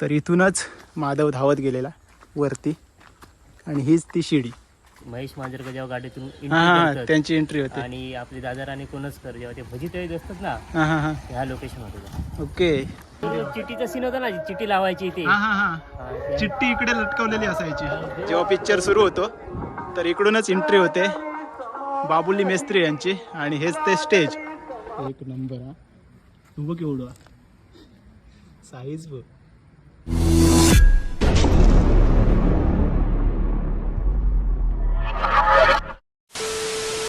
तर इथूनच माधव धावत गेलेला वरती. आणि हीच ती शिडी. महेश मांजरकर जेव्हा गाडीतून हा करतात त्यांची एंट्री होती. आणि आपले दादा राणी कोणसकर जेव्हा ते भजी तळीत असतात ना हा हा हा. ह्या लोकेशन होते ओके. चिठ्ठीचा सीन होता ना चिठ्ठी लावायची ते हा हा हा. हा, त्या- चिठ्ठी इकडे लटकवलेली असायची. जेव्हा पिक्चर सुरू होतो तर इकडूनच एंट्री होते. बाबुली मेस्त्री यांची आणि हेच ते स्टेज एक नंबर हा. तू बघ एवढं. साईज बघ.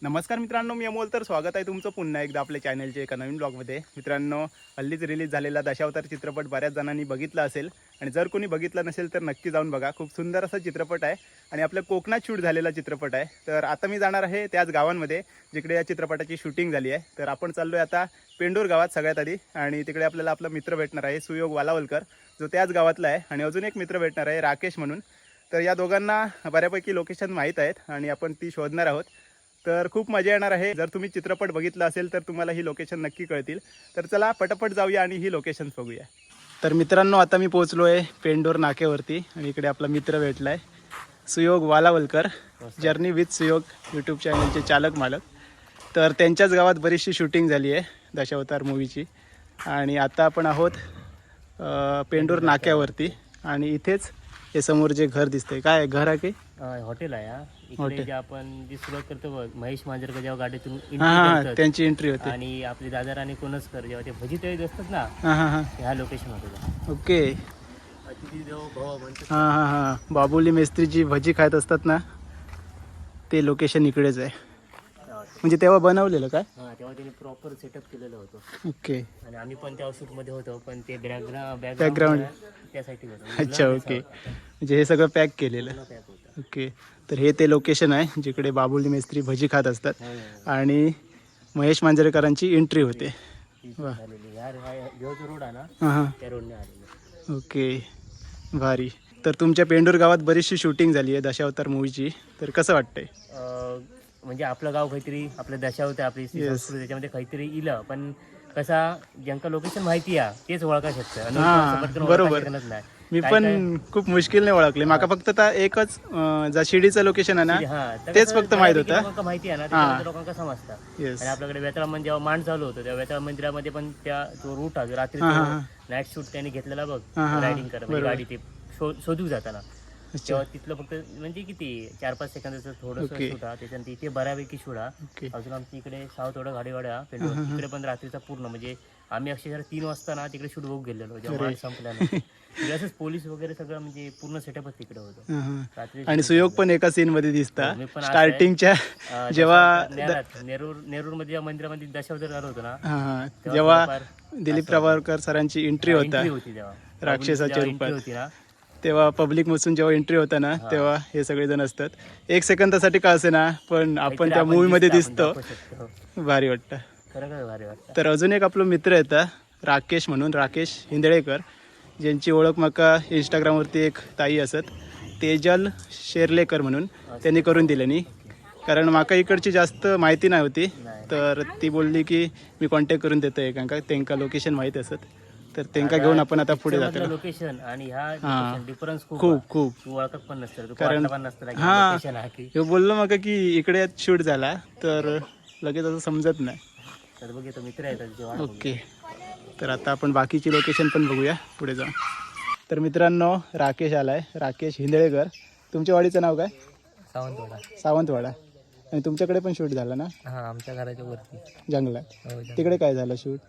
नमस्कार मित्रांनो मी अमोल. तर स्वागत आहे तुमचं पुन्हा एकदा आपल्या चॅनलच्या एका नवीन ब्लॉगमध्ये मित्रांनो हल्लीच रिलीज झालेला दशावतार चित्रपट बऱ्याच जणांनी बघितला असेल. आणि जर कोणी बघितला नसेल तर नक्की जाऊन बघा. खूप सुंदर असा चित्रपट आहे. आणि आपल्या कोकणात शूट झालेला चित्रपट आहे. तर आता मी जाणार आहे त्याच गावांमध्ये जिकडे या चित्रपटाची शूटिंग झाली आहे. तर आपण चाललो आहे आता पेंडूर गावात सगळ्यात आधी. आणि तिकडे आपल्याला आपला मित्र भेटणार आहे सुयोग वालावलकर. जो त्याच गावातला आहे. आणि अजून एक मित्र भेटणार आहे राकेश म्हणून. तर या दोघांना बऱ्यापैकी लोकेशन माहीत आहेत. आणि आपण ती शोधणार आहोत. तर खूप मजा येणार आहे. जर तुम्ही चित्रपट बघितला असेल तर तुम्हाला ही लोकेशन नक्की कळतील. तर चला पटापट जाऊया आणि ही लोकेशन बघूया. तर मित्रांनो आता मी पोहोचलो आहे पेंडोर नाक्यावरती आणि इकडे आपला मित्र भेटला आहे Suyog Walawalkar journey with Suyog YouTube चॅनलचे चालक मालक. तर त्यांच्याच गावात बरीचशी शूटिंग झाली आहे दशावतार मूवीची आणि आता आपण आहोत पेंडूर नाक्यावरती. आणि इथेच हे समोर जे घर दिसतंय. काय? घर आहे की? हॉटेल आहे इकडे. जे आपण जी सुरुवात करतो बघ महेश मांजरकर जेव्हा गाडीतून entry करतात त्यांची एंट्री होते. आणि आपले दादा राणी कोणसकर जेव्हा ते भजी तळीत असतात ना हां हां हां. ह्या लोकेशन होते ओके. अतिथी देवो भव म्हणतात हां हां हां. बाबुली मेस्त्रीची भजी खात असतात ना ते लोकेशन इकडेच आहे. म्हणजे तेव्हा बनवलेलं काय? हा तेव्हा त्यांनी प्रॉपर सेटअप केलेलं होतं. ओके. आणि आम्ही पण त्या शूटमध्ये होतो पण ते बॅकग्राऊंड Background. त्यासाठी होतं. अच्छा ओके. म्हणजे हे सगळं पॅक केलेलं. ओके. तर हे ते लोकेशन आहे जिकडे बाबुली मेस्त्री भजी खात असतात. हो. आणि महेश मांजरेकरांची एंट्री होते. वा. हां हां ओके. भारी. तर तुमच्या पेंडूर गावात बरीचशी शूटिंग झाली आहे दशावतार मूवीची तर कसं वाटतंय? म्हणजे आपलं गाव काहीतरी आपली Yes. संस्कृती त्याच्यामध्ये काहीतरी इलं पण कसा ज्यांका लोकेशन माहिती आहे तेच ओळखा शकतं बरोबर. मी पण खूप मुश्किलने ओळखले माका फक्त एकच जा शिडीचं लोकेशन आहे ना तेच फक्त माहीत होतं. माहिती आहे ना हा. त्याच्यामध्ये लोकांका समजतं येस आणि आपल्याकडे वेताळ मंदिर जेव्हा मांड चालू होतं त्या वेताळ मंदिरामध्ये पण त्या जो रूट आहे रात्री हा, हा. नाईट शूट त्यांनी घेतलेला बघ. रायडिंग करा म्हणजे. गाडी ते शोधू जाताना तेव्हा तिथलं फक्त म्हणजे किती चार पाच सेकंदाचं थोडंसं Okay. शूट हा त्याच्यानंतर इथे बऱ्यापैकी ओके. अजून आमच्या इकडे सावथ ओढा गाडीवाड्या पेंडोर तिकडे पण रात्रीचा पूर्ण म्हणजे आम्ही अक्षरशः तीन वाजता ना तिकडे शूट बघ गेलेलो जेव्हा संपल्यानंतर तिकडे असंच पोलीस वगैरे सगळं म्हणजे पूर्ण सेटअपच तिकडे होतं. हां, हां. रात्री आणि सुयोग पण एका सीन मध्ये दिसता. हो, मी पण स्टार्टिंगच्या अं, जेव्हा नेरात, नेरूर नेरूरमध्ये मंदिरामध्ये दशावतार झालं होतं ना हां, हां. तेव्हा जेव्हा थोडंफार दिलीप प्रभावकर सरांची एंट्री होता. entry होती तेव्हा. राक्षसाच्या रूपात. होती ना तेव्हा पब्लिक मधून जेव्हा एंट्री होता ना तेव्हा हे सगळेजण असतात. एक सेकंदासाठी का असे ना पण आपण त्या मूवी मध्ये दिसतं. भारी वाटतं. तर अजून एक आपलं मित्र येतं राकेश म्हणून राकेश हिंदळेकर. ज्यांची ओळख माका इंस्टाग्रामवरती एक ताई असत तेजल शेरलेकर म्हणून. त्यांनी करून दिल्यानी कारण माका इकडची जास्त माहिती नाही होती. तर ती बोलली की मी कॉन्टॅक्ट करून देतो एकांका. त्यांका लोकेशन माहीत असत. तर त्यांका घेऊन आपण आता पुढे जातो लोकेशन आणि हा. डिफरन्स खूप खूप ओळखत पण नसतं कारण- हा. हे बोललो मग की इकडे शूट झाला तर लगेच असं समजत नाही. तर बघ तो मित्र आहे त्याची वाट बघ. ओके. तर आता आपण बाकीची लोकेशन पण बघूया पुढे जाऊन. तर मित्रांनो राकेश आलाय. राकेश हिंदळेकर. तुमच्या वाडीचं नाव काय? सावंतवाडा. सावंतवाडा. आणि तुमच्याकडे पण शूट झाला ना? हा आमच्या घराच्या वरती. जंगलात. हो, तिकडे काय झालं शूट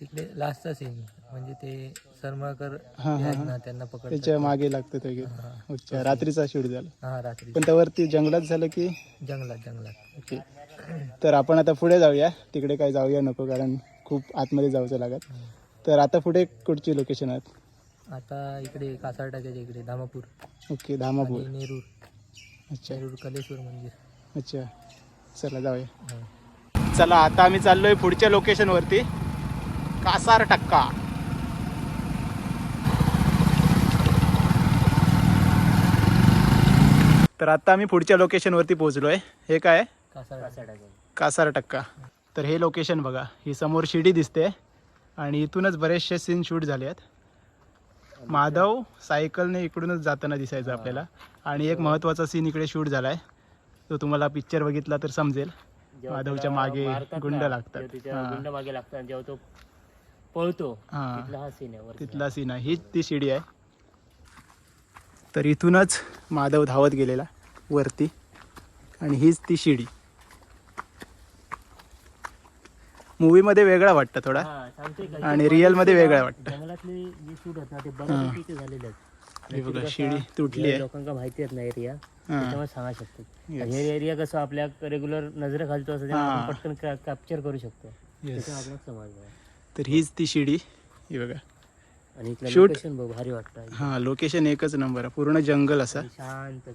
तिकडे लास्टचा सीन म्हणजे ते सरमाळकर हां हां हां. ना त्यांना पकड त्याच्यामागे लागतं ते अच्छा रात्रीचा शूट झाला. हा रात्री पण त्यावरती जंगलात झालं की? जंगलात जंगलात. ओके. तर आपण आता पुढे जाऊया. तिकडे काय जाऊया नको कारण खूप आतमध्ये जाऊचं लागत तर आता पुढे कुठची लोकेशन आहेत? आता इकडे कासारटाच्या इकडे धामापूर. ओके धामापूर. आणि नेरूर. अच्छा. नेरूर कलेश्वर मंदिर. अच्छा. चला जाऊया. हो. चला आता आम्ही चाललोय पुढच्या लोकेशनवरती कासार टक्का. तर आता आम्ही पुढच्या लोकेशनवरती पोहोचलोय. हे काय? आहे? कासार टक्का. तर हे लोकेशन बघा. ही समोर शिडी दिसते. आणि इथूनच बरेचसे सीन शूट झाले आहेत. माधव सायकलने इकडूनच जाताना दिसायचं आपल्याला. आणि एक महत्त्वाचा सीन इकडे शूट झालाय. तो तुम्हाला पिक्चर बघितला तर समजेल. माधवच्या मागे गुंड लागतात. हा. गुंड मागे लागतात जेव्हा तो पळतो हा तिथला हा सीन आहे वरचा. तिथला सीन आहे हीच ती शिडी आहे तर इथूनच माधव धावत गेलेला वरती आणि हीच ती शिडी मूवीमध्ये वेगळा वाटतं थोडा हा, सांगतोय का? आणि real मध्ये वेगळं वाटतं. जंगलातले जे शूट आहेत ना ते बऱ्यापैकी इथे झालेले आहेत हे बघा, Actually शिडी तुटली आहे. लोकांना माहिती आहेत ना एरिया. त्याच्यामुळे सांगा शकतो Yes. हे एरिया कसं आपल्या रेग्युलर नजरे खालतो असं त्यामुळे. आपण पटकन कॅप्चर करू शकतो Yes. त्याच्यामुळे आपल्याला समजलं तर हीच ती शिडी. ही बघा. आणि बघ भारी वाटतं. हा लोकेशन एकच नंबर आहे. पूर्ण जंगल असा. शांत.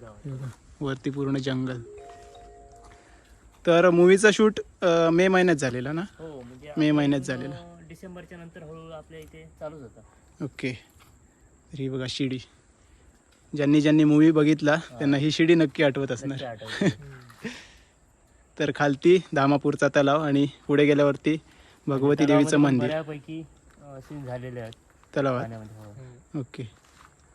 वरती पूर्ण जंगल तर मूवीचा शूट मे महिन्यात झालेला ना? हो म्हणजे मे महिन्यात झालेला. डिसेंबरच्या नंतर हळूहळू आपल्या इथे चालूच होता. ओके तर ही बघा शिडी. ज्यांनी ज्यांनी मूवी बघितला त्यांना ही शिडी नक्की आठवत असणार. तर खालती धामापूरचा तलाव आणि पुढे गेल्यावरती भगवती देवीचं तलावामध्ये मंदिर. बऱ्यापैकी सीन झालेले आहेत. तलावात? पाण्यामध्ये हो. ओके.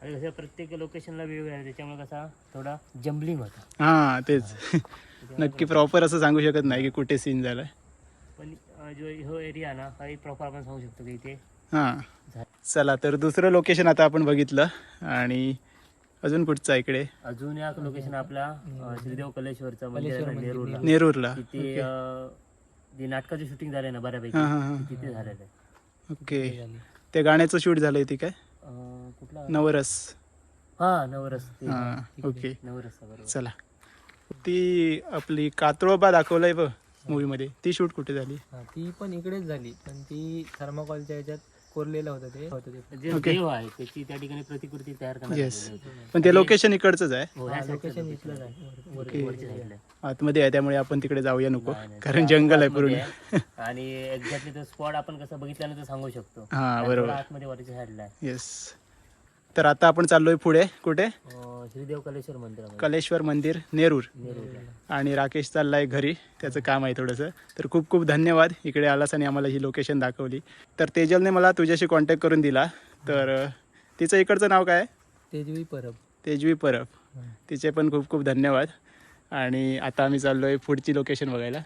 आणि कसं प्रत्येक लोकेशनला वेगवेगळं आहे त्याच्यामुळे कसा थोडा जम्बलिंग होता. हां तेच. नक्की प्रॉपर असं सांगू शकत नाही की कुठे सीन झालाय. पण अं, जो हो एरिया ना हा प्रॉपर आपण सांगू शकतो की इथे हां. झा- चला तर दुसरं लोकेशन आता आपण बघितलं. आणि अजून कुठचं आहे इकडे? अजून एक लोकेशन आपला अं, श्रीदेव कलेश्वरचं मंदिर आहे ना, नेरूरला. नेरूरला. अं, जे नाटकाचे शूटिंग झाले ना बऱ्यापैकी हां हां हां ते तिथे झालेलं आहे. ओके. ते गाण्याचं शूट झालंय ती काय? अं, कुठला? नवरस. हा नवरस. ते हां ओके. नवरस बरोबर. चला. ती आपली कात्रोबा दाखवलंय बघ मूवीमध्ये ती शूट कुठे झाली? हा, ती पण इकडेच झाली पण ती थर्माकॉलच्या ह्याच्यात कोरलेलं होतं ते होतं ते जे Okay. देव आहे त्याची त्या ठिकाणी प्रतिकृती तयार करण्यात Yes. आलेली होती. पण ते लोकेशन इकडचंच आहे हो, ह्या लोकेशन location इथलंच आहे वर- वर- ओके. वरच्या side ला. आतमध्ये आहे त्यामुळे आपण तिकडे जाऊया नको नाही, नाही, कारण जंगल आहे आतमध्ये पूर्ण आहे. आणि एक्झॅक्टली तो स्पॉट आपण कसं बघितल्यानंतर सांगू शकतो हा आणि बरोबर थोडा आतमध्ये वरच्या साईडला आहे येस तर आता आपण चाललोय पुढे. कुठे? श्रीदेव कलेश्वर मंदिरामध्ये. कलेश्वर मंदिर नेरूर. आणि राकेश चाललाय घरी. त्याचं काम आहे थोडंसं. तर खूप खूप धन्यवाद. इकडे आलास आणि आम्हाला ही लोकेशन दाखवली. तर तेजलने मला तुझ्याशी कॉन्टॅक्ट करून दिला. तर तिचं इकडचं नाव काय? आहे? तेजवी परब. तेजवी परब. तिचे पण खूप खूप धन्यवाद. आणि आता आम्ही चाललोय पुढची लोकेशन बघायला.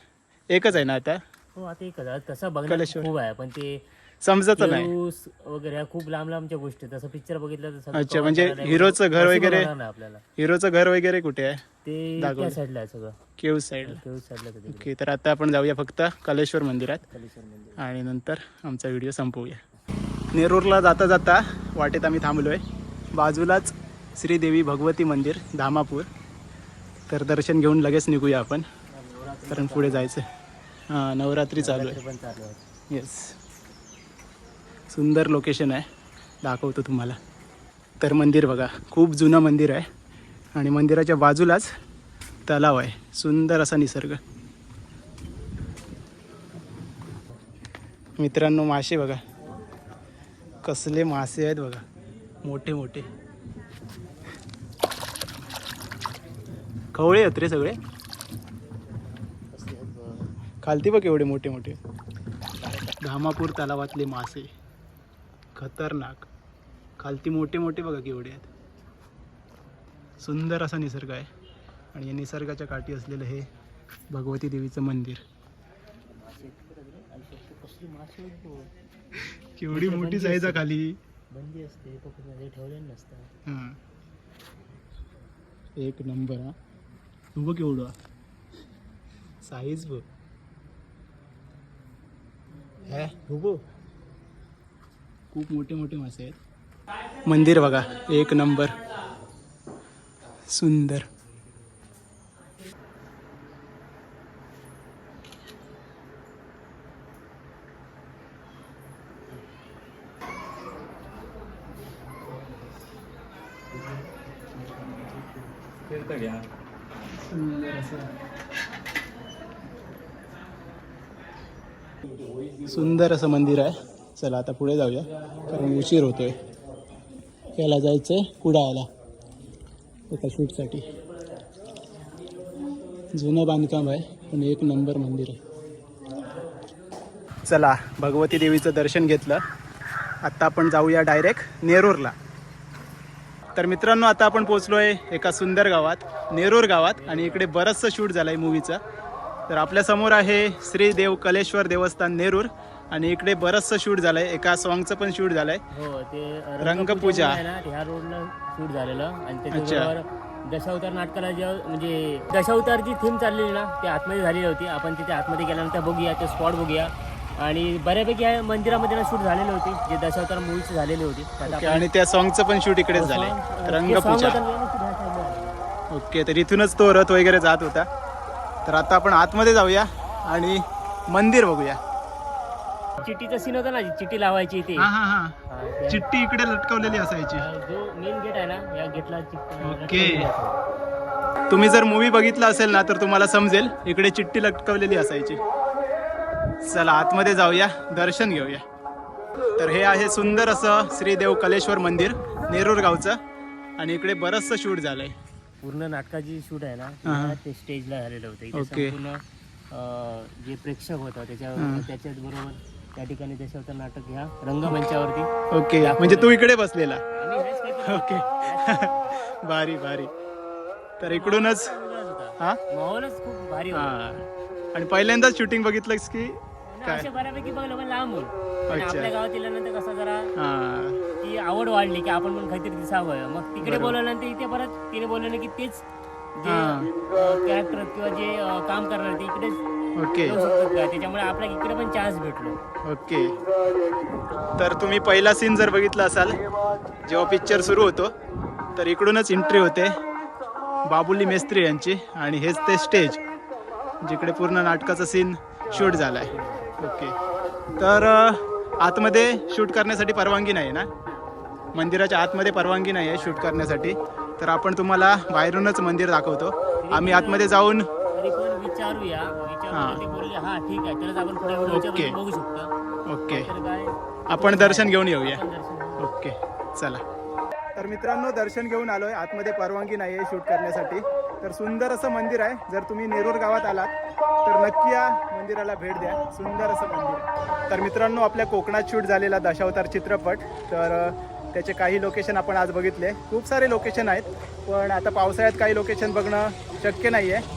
एकच आहे ना आता? हो आता एक तसं कलेश्वर. खूप आहे. पण ते समजत नाही. वगैरे ह्या खूप लांब लांबच्या गोष्टी आहेत. तसं पिक्चर बघितलं तर सगळं अच्छा, cover म्हणजे करायला हिरोचं घर possible वगैरे? होणार नाही आपल्याला. हिरोचं घर वगैरे कुठे आहे? ते. त्या साईडला आहे सगळं. केव साईड साईडला आहे तिकडे. ओके तर आता आपण जाऊया फक्त कलेश्वर मंदिरात. कलेश्वर मंदिर. आणि नंतर आमचा व्हिडिओ संपवूया. नेरूरला जाता जाता वाटेत आम्ही थांबलो आहे बाजूलाच श्रीदेवी भगवती मंदिर धामापूर. तर दर्शन घेऊन लगेच निघूया आपण. कारण पुढे जायचं. हां नवरात्री चालू आहे. पण चालू आहे. येस सुंदर लोकेशन आहे. दाखवतो तुम्हाला. तर मंदिर बघा खूप जुनं मंदिर आहे. आणि मंदिराच्या बाजूलाच तलाव आहे. सुंदर असा निसर्ग. मित्रांनो मासे बघा. कसले मासे आहेत बघा. मोठे मोठे. खवळे आहेत रे सगळे. खालती बघ एवढे मोठे मोठे. धामापूर तलावातले मासे. खतरनाक. खालती मोठे मोठे बघा केवढे आहेत. सुंदर असा निसर्ग आहे. आणि या निसर्गाच्या काठी असलेलं हे भगवती देवीचं मंदिर. केवढी मोठी साईज आहे खाली. बंदी असते ठेवलेलं नसतं हां. एक नंबर हा. तू बघ एवढं. साईज बघ. हे हो बघ. खूप मोठे मोठे मासे आहेत. मंदिर बघा एक नंबर. सुंदर. सुंदर असं सुंदर असं मंदिर आहे. चला आता पुढे जाऊया. कारण उशीर होतोय. याला जायचंय कुडाळ्याला एका शूटसाठी. जुनं बांधकाम आहे पण एक नंबर मंदिर आहे. चला भगवती देवीचं दर्शन घेतलं. आत्ता आपण जाऊया डायरेक्ट नेरूरला. तर मित्रांनो आता आपण पोहोचलोय एका सुंदर गावात नेरूर गावात आणि इकडे बरंचसं शूट झालंय मूवीचं तर आपल्यासमोर आहे श्री देव कलेश्वर देवस्थान नेरूर. आणि इकडे बरंचसं शूट झालंय. एका सॉंगचं पण शूट झालंय. हो ते रंगपूजा. आहे ना ह्या रोडला शूट झालेलं. आणि त्याच्याबरोबर दशावतार नाटकाला जेव्हा म्हणजे दशावतारची थीम चाललेली ना ते आतमध्ये झालेली होती. आपण तिथे आतमध्ये गेल्यानंतर बघूया ते स्पॉट बघूया. आणि बऱ्यापैकी या मंदिरामध्ये ना शूट झालेली होती जे दशावतार मूवीची झालेली होती. आणि त्या सॉंगचं पण शूट इकडेच तो झालंय. रंगपूजा. ओके तर इथूनच तो रथ वगैरे जात होता. तर आता आपण आतमध्ये जाऊया आणि मंदिर बघूया. चिठ्ठीचा सीन होता ना चिठ्ठी लावायची इथे. हा हा हा. हा, त्या- चिठ्ठी इकडे लटकवलेली असायची. जो मेन गेट आहे ना या गेटला ओके. तुम्ही जर मूवी बघितला असेल ना तर तुम्हाला समजेल इकडे चिठ्ठी लटकवलेली असायची. चला आतमध्ये जाऊया दर्शन घेऊया. तर हे आहे सुंदर असं श्री देव कलेश्वर मंदिर नेरूर गावचं. आणि इकडे बरंचसं शूट झालंय. पूर्ण नाटकाची शूट आहे ना हा. ते स्टेजला झालेलं होतं. इथे ओके. संपूर्ण अं, जे प्रेक्षक होतं त्याच्या. त्याच्याच बरोबर त्या ठिकाणी दशावतार नाटक ह्या रंगमंचावरती. ओके म्हणजे तू इकडे बसलेला. ओके. भारी भारी. तर इकडूनच. हा? माहोलच खूप भारी हा. आणि पहिल्यांदाच शूटिंग बघितलंस की? काय? असे बऱ्यापैकी बघलं पण अच्छा. आपल्या गावात गेल्यानंतर कसं जरा हा. ती आवड वाढली की आपण पण काहीतरी दिसावं. मग तिकडे बोलवल्यानंतर इथे परत तिने बोलवलं की तेच जे हा. कॅरेक्टर किंवा जे अं, काम करणार ते इकडेच ओके. त्याच्यामुळे आपल्याला इकडे पण चान्स भेटलो. ओके. तर तुम्ही पहिला सीन जर बघितला असाल जेव्हा पिक्चर सुरू होतो तर इकडूनच एंट्री होते. बाबुली मेस्त्री यांची आणि हेच ते स्टेज जिकडे पूर्ण नाटकाचा सीन शूट झाला आहे ओके. तर आतमध्ये शूट करण्यासाठी परवानगी नाही ना? मंदिराच्या आतमध्ये परवानगी नाही आहे शूट करण्यासाठी. तर आपण तुम्हाला बाहेरूनच मंदिर दाखवतो. आम्ही आतमध्ये जाऊन विचारूया. ते बोलले हा ठीक आहे तरच आपण पुढे ओके. बघू शकतो. ओके. तर काय? आपण दर्शन घेऊन येऊया. आपण दर्शन घेऊ. ओके चला. तर मित्रांनो दर्शन घेऊन आलोय. आतमध्ये परवानगी नाही आहे शूट करण्यासाठी. तर सुंदर असं मंदिर आहे. जर तुम्ही नेरूर गावात आलात तर नक्की या मंदिराला भेट द्या. सुंदर असं मंदिर आहे. तर मित्रांनो आपल्या कोकणात शूट झालेला दशावतार चित्रपट तर अ, त्याचे काही लोकेशन आपण आज बघितले. खूप सारे लोकेशन आहेत पण आता पावसाळ्यात काही लोकेशन बघणं शक्य नाही आहे